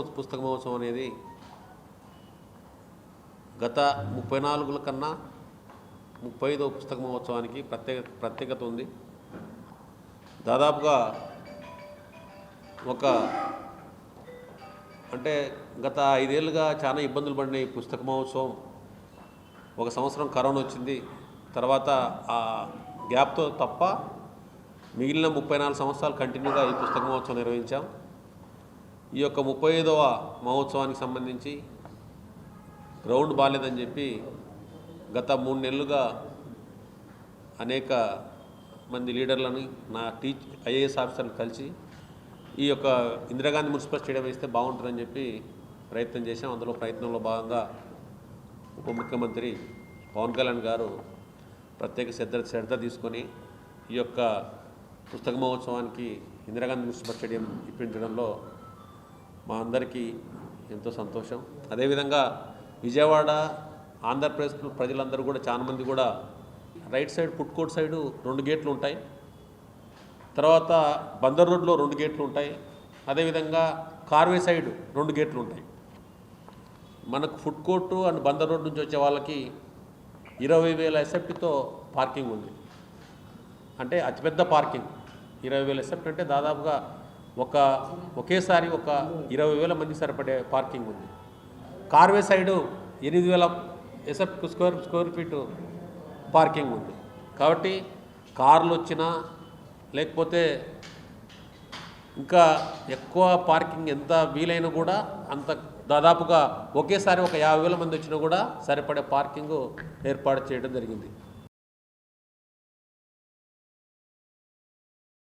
పుస్తక మహోత్సవం అనేది గత ముప్పై నాలుగుల కన్నా ముప్పై ఐదో పుస్తక మహోత్సవానికి ప్రత్యేక ప్రత్యేకత ఉంది. దాదాపుగా ఒక అంటే గత ఐదేళ్ళుగా చాలా ఇబ్బందులు పడిన ఈ పుస్తక మహోత్సవం ఒక సంవత్సరం కరోనా వచ్చింది. తర్వాత ఆ గ్యాప్తో తప్ప మిగిలిన ముప్పై నాలుగు సంవత్సరాలు కంటిన్యూగా ఈ పుస్తక మహోత్సవం నిర్వహించాం. ఈ యొక్క ముప్పై ఐదవ మహోత్సవానికి సంబంధించి గ్రౌండ్ బాగాలేదని చెప్పి గత మూడు నెలలుగా అనేక మంది లీడర్లని నా టీచ్ ఐఏఎస్ ఆఫీసర్లు కలిసి ఈ యొక్క ఇందిరాగాంధీ మున్సిపల్ స్టేడియం వేస్తే బాగుంటుందని చెప్పి ప్రయత్నం చేశాం. అందులో ప్రయత్నంలో భాగంగా ఉప ముఖ్యమంత్రి పవన్ కళ్యాణ్ గారు ప్రత్యేక శ్రద్ధ శ్రద్ధ తీసుకొని ఈ యొక్క పుస్తక మహోత్సవానికి ఇందిరాగాంధీ మున్సిపల్ స్టేడియం ఇప్పించడంలో మా అందరికీ ఎంతో సంతోషం. అదేవిధంగా విజయవాడ ఆంధ్రప్రదేశ్ ప్రజలందరూ కూడా చాలామంది కూడా right side food court side రెండు గేట్లు ఉంటాయి. తర్వాత బందర్ రోడ్లో రెండు గేట్లు ఉంటాయి. అదేవిధంగా కార్వే సైడ్ రెండు గేట్లు ఉంటాయి. మనకు food court and Bandar road నుంచి వచ్చే వాళ్ళకి ఇరవై వేల ఎసెప్ట్తో పార్కింగ్ ఉంది. అంటే అతిపెద్ద పార్కింగ్. ఇరవై వేల ఎసెప్ట్ అంటే దాదాపుగా ఒక ఒకేసారి ఒక ఇరవై వేల మంది సరిపడే పార్కింగ్ ఉంది. కార్వే సైడు ఎనిమిది వేల SF square square feet parking ఉంది. కాబట్టి కార్లు వచ్చినా లేకపోతే ఇంకా ఎక్కువ పార్కింగ్ ఎంత వీలైనా కూడా అంత దాదాపుగా ఒకేసారి ఒక యాభై వేల మంది వచ్చినా కూడా సరిపడే పార్కింగ్ ఏర్పాటు చేయడం జరిగింది.